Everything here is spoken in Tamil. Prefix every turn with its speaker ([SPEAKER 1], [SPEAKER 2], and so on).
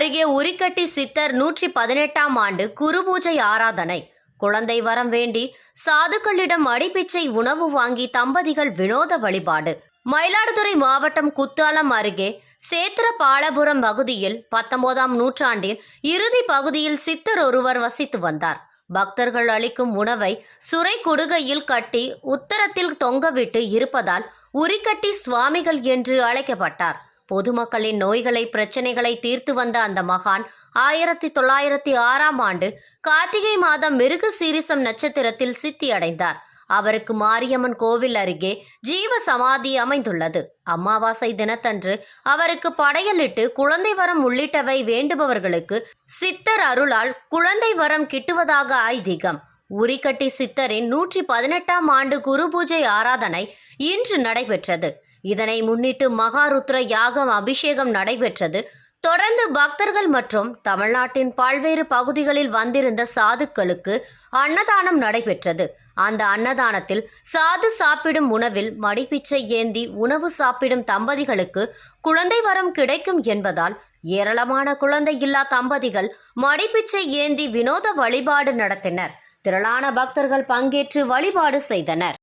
[SPEAKER 1] அருகே உரிக்கட்டி சித்தர் நூற்றி பதினெட்டாம் ஆண்டு குருபூஜை ஆராதனை. குழந்தை வரம் வேண்டி சாதுக்களிடம் அடிப்பிச்சை உணவு வாங்கி தம்பதிகள் வினோத வழிபாடு. மயிலாடுதுறை மாவட்டம் குத்தாலம் அருகே சேத்திரபாலபுரம் பகுதியில் பத்தொன்பதாம் நூற்றாண்டின் இறுதி பகுதியில் சித்தர் ஒருவர் வசித்து வந்தார். பக்தர்கள் அளிக்கும் உணவை சுரை குடுகையில் கட்டி உத்தரத்தில் தொங்கவிட்டு இருப்பதால் உரிக்கட்டி சுவாமிகள் என்று அழைக்கப்பட்டார். பொதுமக்களின் நோய்களை பிரச்சனைகளை தீர்த்து வந்த அந்த மகான் ஆயிரத்தி தொள்ளாயிரத்தி ஆறாம் ஆண்டு கார்த்திகை மாதம் மிருக சீரிசம் நட்சத்திரத்தில் சித்தி அடைந்தார். அவருக்கு மாரியம்மன் கோவில் அருகே ஜீவ சமாதி அமைந்துள்ளது. அமாவாசை தினத்தன்று அவருக்கு படையலிட்டு குழந்தை வரம் உள்ளிட்டவை வேண்டுபவர்களுக்கு சித்தர் அருளால் குழந்தை வரம் கிட்டுவதாக ஐதீகம். உரிக்கட்டி சித்தரின் நூற்றி பதினெட்டாம் ஆண்டு குரு பூஜை ஆராதனை இன்று நடைபெற்றது. இதனை முன்னிட்டு மகாருத்ர யாகம் அபிஷேகம் நடைபெற்றது. தொடர்ந்து பக்தர்கள் மற்றும் தமிழ்நாட்டின் பல்வேறு பகுதிகளில் வந்திருந்த சாதுக்களுக்கு அன்னதானம் நடைபெற்றது. அந்த அன்னதானத்தில் சாது சாப்பிடும் உணவில் மடிப்பிச்சை ஏந்தி உணவு சாப்பிடும் தம்பதிகளுக்கு குழந்தை வரம் கிடைக்கும் என்பதால் ஏராளமான குழந்தை இல்லா தம்பதிகள் மடிப்பிச்சை ஏந்தி வினோத வழிபாடு நடத்தினர். திரளான பக்தர்கள் பங்கேற்று வழிபாடு செய்தனர்.